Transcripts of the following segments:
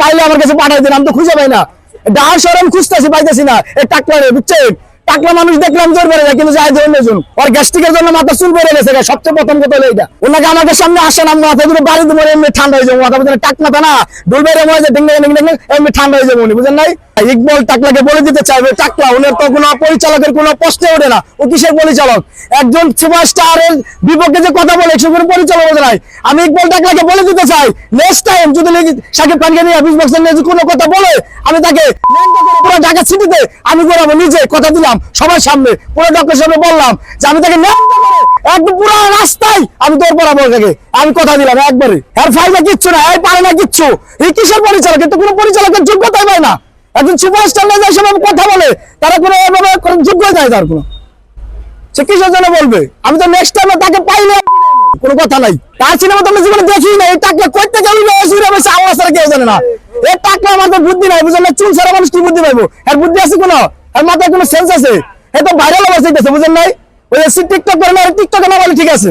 পাইলে আমার কাছে পাঠাই দেন, আমি তো খুঁজে পাই না। সরম খুঁজতেছি, পাইতেছি না। এ টাকলা বুঝছেন? টাকলা মানুষ দেখলাম জোর বেড়ে যায়, কিন্তু যায় ধরে নেজুন ওর গ্যাস্ট্রিকের জন্য মাথা চুল বেড়ে গেছে সবচেয়ে প্রথম কথা হলো এটা ওনাকে আমাদের সামনে আসে না মাথা দুটো বাড়ি দেবো, এমনি ঠান্ডা হয়ে যাব, মাথা বুঝলেন টাকলা না। ডুল বেড়ে মনে যায় ডিঙ্গে ডিঙ্গে এমনি ঠান্ডা হয়ে যাব উনি বুঝলেন নাই? ইকবল টাকলাকে বলে দিতে চাইবে। টাকলা, উনার তো কোনো পরিচালকের কোনো ওঠে না। ও কিসের পরিচালক? একজন বিপক্ষে যে কথা বলে, সে কোনো পরিচালক নাই। আমি ইকবল টাকলাকে বলে দিতে চাই নেক্সট টাইম যদি সাকিব খানকে নিয়ে নিয়ে কোনো কথা বলে, আমি তাকে পুরো ঢাকা সিটিতে আমি করাবো নিজে কথা দিলাম সবার সামনে। পুরো ডক্টর সামনে বললাম যে আমি তাকে একদম পুরো রাস্তায় আমি তোর পড়াবো তাকে আমি কথা দিলাম একবারে। আর ফাইলে কিচ্ছু না এই পারে না কিচ্ছু। এই কিসের পরিচালক? কিন্তু কোনো পরিচালকের যোগ্যতাই পায় না। একজন সেভাবে কথা বলে, তারা কোনো এভাবে যোগ্যতা নাই তার কোনো। সে কিসের জন্য বলবে? আমি তো নেক্সট টাইমে তাকে পাইলে কোনো কথা নাই। তার সিনেমা জীবনে দেখি না এই টাকা করতে সারা কেউ জানে না। এই টাকা আমার তো বুদ্ধি নাই, বুঝলেন না? চুল সারা মানুষ কি বুদ্ধি পাইবো? এর বুদ্ধি আছে কোনো? এর মাথায় কোনো সেন্স আছে? এ তো ভাইরাল অবস্থা বুঝলেন নাই? ওই টিকটক করে না টিকটকে না বলে ঠিক আছে।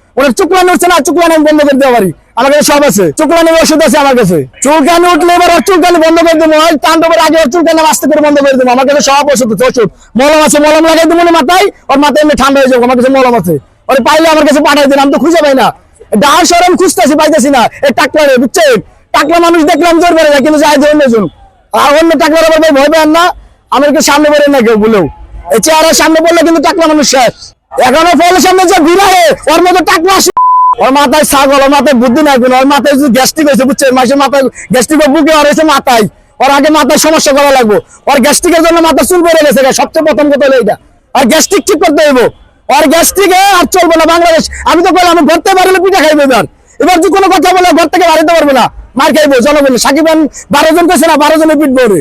ওনার চুকলানি উঠছে না, চুকলানি বন্ধ করে দিতে পারি। আমার কাছে সব আছে। চুকলানি ওষুধ আছে আমার কাছে। চুলকানি উঠলে এবার চুলকানি বন্ধ করে দেবো। ওই আগে চুলকানি আস্তে করে বন্ধ করে দেবো। আমার কাছে সব ওষুধ আছে, ওষুধ। মলম আছে, মলম লাগাই দেবো মাথায়। ওর মাথায় এমনি ঠান্ডা হয়ে যাব, আমার কাছে মলম আছে। ওর পাইলে আমার কাছে পাঠাই দিন, আমি তো খুঁজে পাই না। সরম খুঁজতেছি, পাইতেছি না। এই টাকলা রে বুঝছেন টাকলা মানুষ দেখলাম জোর বেড়ে যায় কিন্তু যায় যে অন্যজন আর অন্য টাকলার আবার ভয় পেন না। আমাকে সামনে বেড়ে না কেউ, বলেও। এই সামনে বললে কিন্তু টাকলা মানুষ শেষ। এখনও ফলের সামনে যে বিরাহে ওর মতো টাকলা আসে। ওর মাথায় ছাগল, ওর মাথায় বুদ্ধি নাই ওর মাথায় যদি গ্যাস্ট্রিক হয়েছে বুঝছেন মাসের মাথায় গ্যাস্ট্রিক বুকে আর হয়েছে মাথায়। ওর আগে মাথায় সমস্যা করা লাগবো। ওর গ্যাস্ট্রিকের জন্য মাথা চুল বেড়ে গেছে সবচেয়ে প্রথম কথা হলো এইটা। আর গ্যাস্ট্রিক ঠিক করতে হইব। ওর গ্যাস্ট্রিক আর চলবে না বাংলাদেশ। আমি তো বললাম আমি ঘর থেকে বাড়িলে পিঠা খাইবে এবার। এবার যে কোনো কথা বলে ঘর থেকে বাড়িতে পারবে না। মার খাইবো, জনগণ। সাকিব খান বারো জন কইছে না, বারো জনে পিটবো রে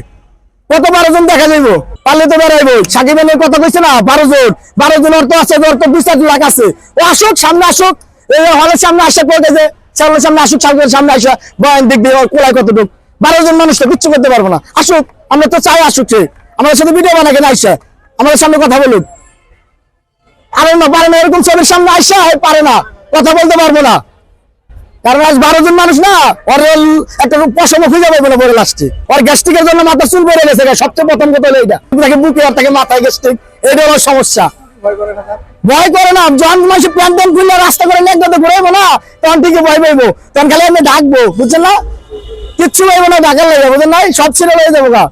কত বারো জন দেখা যাইবো? পারলে তো বেড়াইবো সাকিব খানের কথা কইছে না? বারো জন। বারো জন অর্থ আছে দুই চার লাখ আছে। ও আসুক, সামনে আসুক। এই হলের সামনে আসে কয়ে গেছে? সামনের সামনে আসুক, সামনের সামনে আসা। বয়ান ওর কোলায় কতটুক। বারো জন মানুষ তো কিচ্ছু করতে পারব না। আসুক, আমরা তো চাই আসুক সে। আমাদের সাথে ভিডিও বানা কেন আইসা? আমাদের সামনে কথা বলুক। আরে না, পারে না, এরকম ছবির সামনে আইসা পারে না। কথা বলতে পারব না। কারণ আজ বারো জন মানুষ না ওর একটা পশম খুঁজে পাবো না পরে লাস্টে ওর গ্যাস্ট্রিকের জন্য মাথা চুল বেড়ে গেছে সবচেয়ে প্রথম কথা হলো এইটা। তাকে বুকে আর তাকে মাথায় গ্যাস্ট্রিক এটা হলো সমস্যা। ভয় করে না যখন মাসে প্যান্ট প্যান্ট খুললে রাস্তা করে দাতে ঘুরাইবো না তখন ঠিকই ভয় পাইবো। তখন খালি আমি ডাকবো বুঝছেন না? কিচ্ছু পাইবো না ডাকার লাগে বুঝছেন নাই? সব ছেড়ে হয়ে যাব গা।